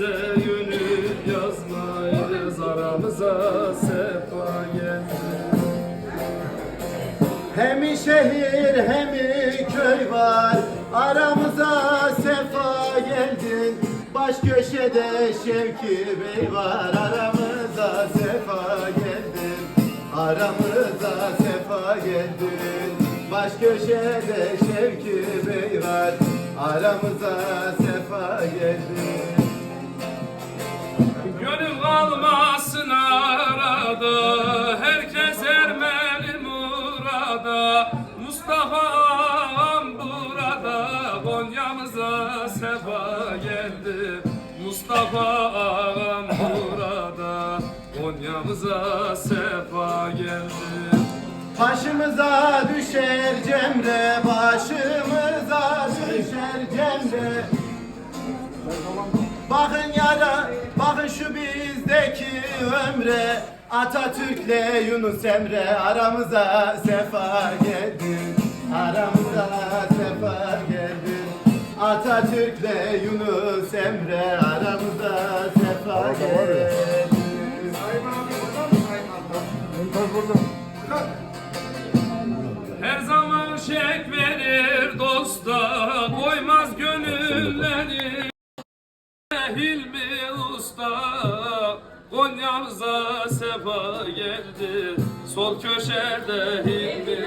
Dertlenmezse gönül yazmaz Aramıza sefa geldi Hem şehir hem köy var Aramıza sefa geldin Baş köşede Şevki Bey var Aramıza sefa geldin Aramıza sefa geldin Baş köşede Şevki Bey var Aramıza sefa geldin Mustafa'm burada Konya'mıza sefa geldi. Başımıza düşer Cemre Başımıza düşer Cemre. Bakın yara, bakın şu bizdeki ömre. Atatürk'le Yunus Emre aramıza sefa geldin Aramıza sefa geldin Atatürk'le Yunus Emre aramıza sefa geldin Her zaman şek verir dosta Koymaz gönülleri. Hilmi usta Konya'mıza sefa geldi. Sol köşede Hilmi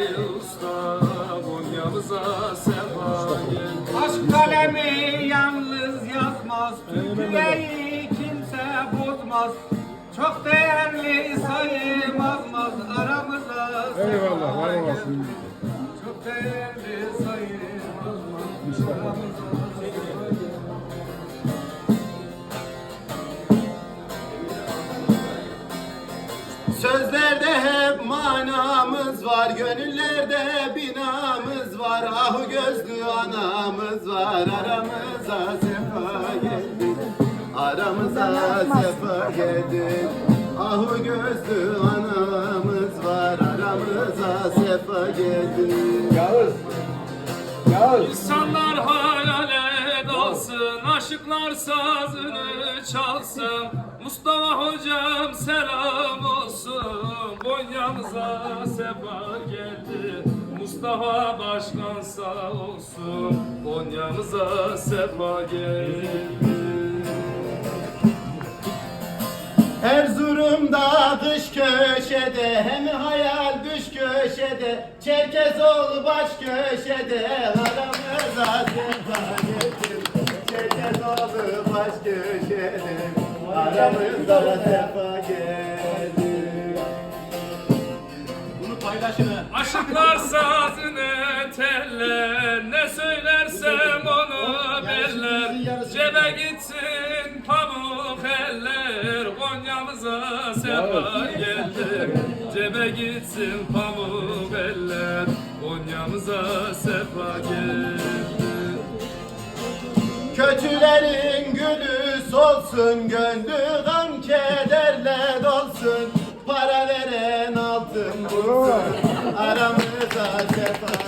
Türküleri kimse bozmaz. Çok değerli sayılmaz aramıza Eyvallah, var olasın. Çok değerli sayılmaz aramıza Sözlerde hep manamız var, gönüllerde binamız var. Ahu gözlü anamız var, aramıza sefa geldi. Aramıza sefa geldi. Ahu gözlü anamız var, aramıza sefa geldi. İnsanlar hayale dalsın, aşıklar sazını çalsın. Mustafa hocam selam olsun, Konya'mıza sefa geldi. Mustafa başkan sağ olsun, Konya'mıza sefa geldi. Köşede hem hayal düş köşede Çerkezoğlu baş köşede aramıza sefa getir Çerkezoğlu baş köşede aramıza sefa getir Bunu paylaşın. Ha. Aşıklar sazını teller Ne söylersem onu beller. Cebe gitsin pamuk eller Konya'mıza sefa geldi Cebe gitsin pamuk eller Konya'mıza sefa geldi Kötülerin gülü solsun Gönlü gam kederle dolsun. Para veren altın bulsun Aramıza sefa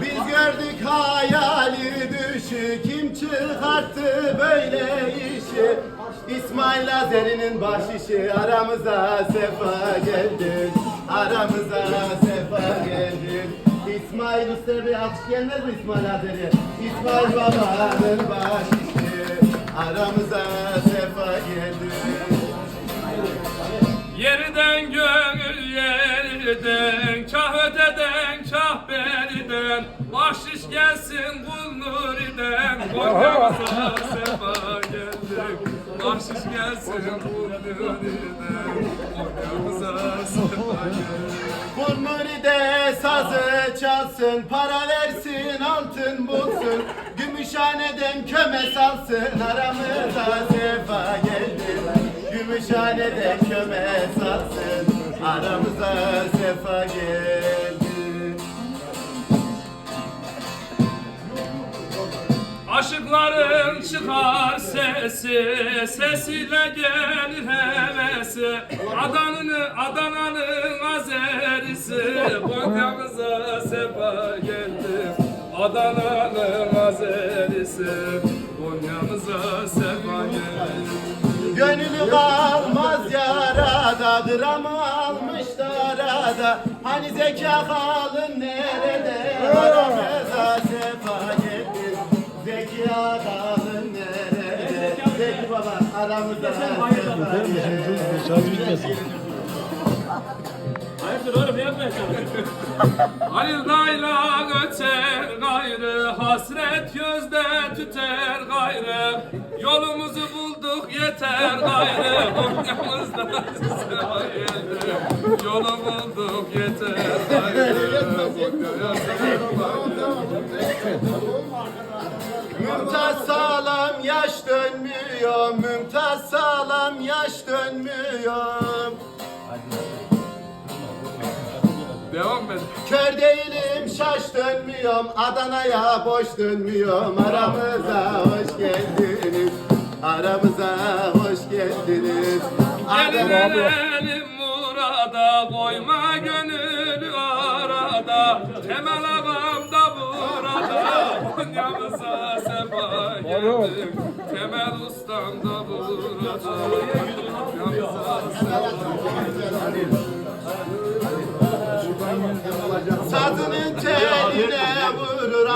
Biz gördük hayali düşü Kim çıkarttı böyle işi? İsmail Azeri'nin bahşişi Aramıza sefa geldin Aramıza sefa geldin İsmail Usta bir alkış gelmez mi İsmail Azeri? İsmail babanın bahşişi Aramıza sefa geldin Yerden gönül yerden Kah öteden kah beriden Bahşiş gelsin kul nuriden Konya'mıza sefa geldik Bahşiş gelsin kul nuriden Burnuri'de sazı çalsın, para versin altın bulsun. Gümüşhaneden köme salsın, aramıza sefa geldi. Gümüşhaneden köme salsın, aramıza sefa geldi. Aşıkların çıkar sesi, sesiyle gelir hevesi. Adanını, Adana'nın azerisi, Konya'mıza sefa geldi. Adana'nın azerisi, Konya'mıza sefa geldi. Gönlü kalmaz yarada, gram almış darada. Hani zeka kalın nerede? Aramıza sefa geldi. Zeka kalın nerede? Zeki baba aramıza sefa geldi. Halil dayla öter gayrı Hasret gözde tüter gayrı Yolumuzu bulduk yeter gayrı sefa geldi Yolu bulduk yeter gayrı. Mümtaz sağlam yaş dönmüyor. Mümtaz sağlam yaş dönmüyor. Şaş dönmüyorum Adana'ya boş dönmüyorum. Aramıza hoş geldiniz. Aramıza hoş geldiniz. Adana Gelelim murada Koyma gönlü arada. Temel ağam da burada Konya'mıza sefa geldi Temel ustam da burada. Konya'mıza sefa geldi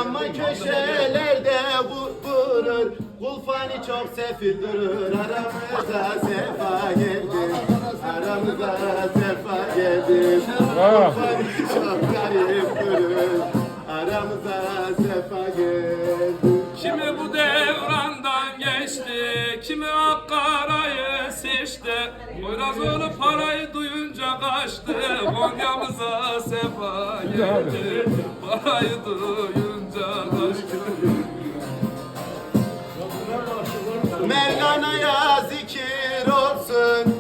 ama köşelerde vu- vurur. Kulfani çok sefil durur. Aramıza sefa geldi. Aramıza sefa geldi. Kulfani çok garip durur. Aramıza sefa geldi. Kimi bu devrandan geçti, kimi Akkara'yı seçti. Poyrazoğlu parayı duyunca kaçtı, Konya'mıza sefa geldi. Parayı duyunca kaçtı. Mevlana'ya zikir olsun.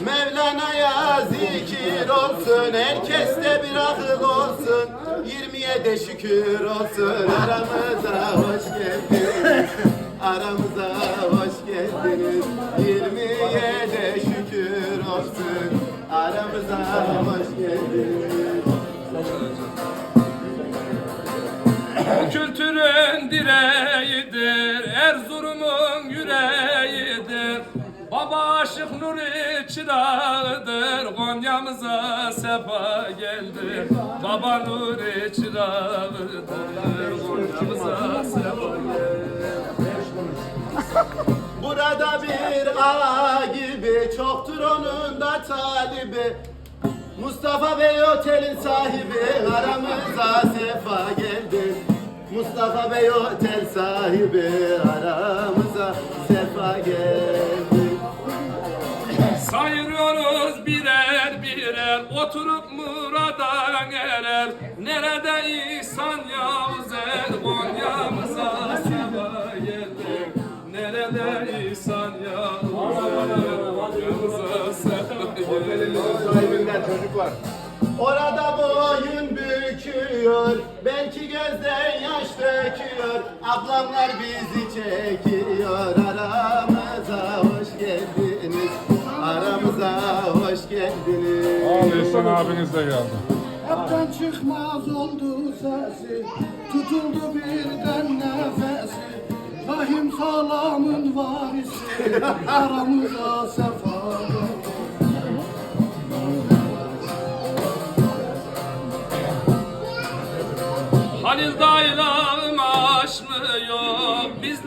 Mevlana'ya zikir olsun. Herkeste bir akıl olsun. 27'e şükür olsun. Aramıza hoş geldiniz. Aramıza hoş geldiniz. 27'e şükür olsun. Aramıza hoş geldiniz kültürün direğidir, Erzurum'un yüreğidir. Baba aşık Nuri çırağıdır, Konya'mıza sefa geldi. Baba Nuri çırağıdır, Konya'mıza sefa geldi. Burada bir ağa gibi çoktur onun da talibi Mustafa Bey otelin sahibi aramıza sefa geldi Mustafa Bey otel sahibi aramıza sefa geldi. Sayıyoruz birer birer Oturup muradan erer Nerede İhsan Yavuzer Konya'mıza sefa geldi. Nerede İhsan Yavuzer Konya'mıza sefa geldi Orada boyun büküyor Belki gözden yaş döküyor. Ablamlar bizi çekiyor Aramıza hoş geldiniz. Aramıza hoş geldiniz. Al İhsan abiniz de geldi. Hepten çıkmaz oldu sesi Tutuldu birden nefesi. Rahim salamın varisi Aramıza sefa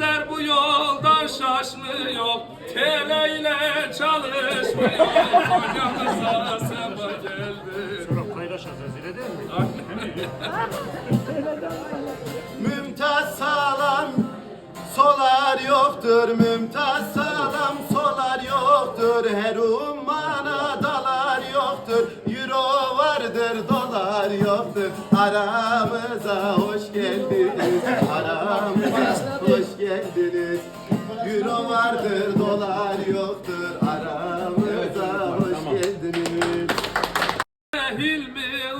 Bizler bu yoldan şaşmıyor Tele ile çalışmıyor. Konya'mıza sefa geldi Mümtaz sağlam solar yoktur. Mümtaz sağlam solar yoktur. Her ummana dalar yoktur yoktur. Euro vardır dolar yoktur. Aramıza